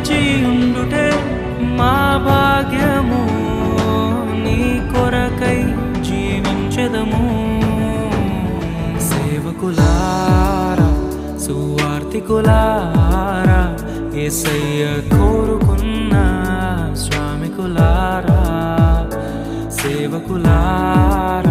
నిలచి మా భాగ్యము నీ కొరకై జీవించదము. సేవకులారా సువార్తికులారా ఏసయ్య కోరుకున్న స్వామికులారా సేవకులారా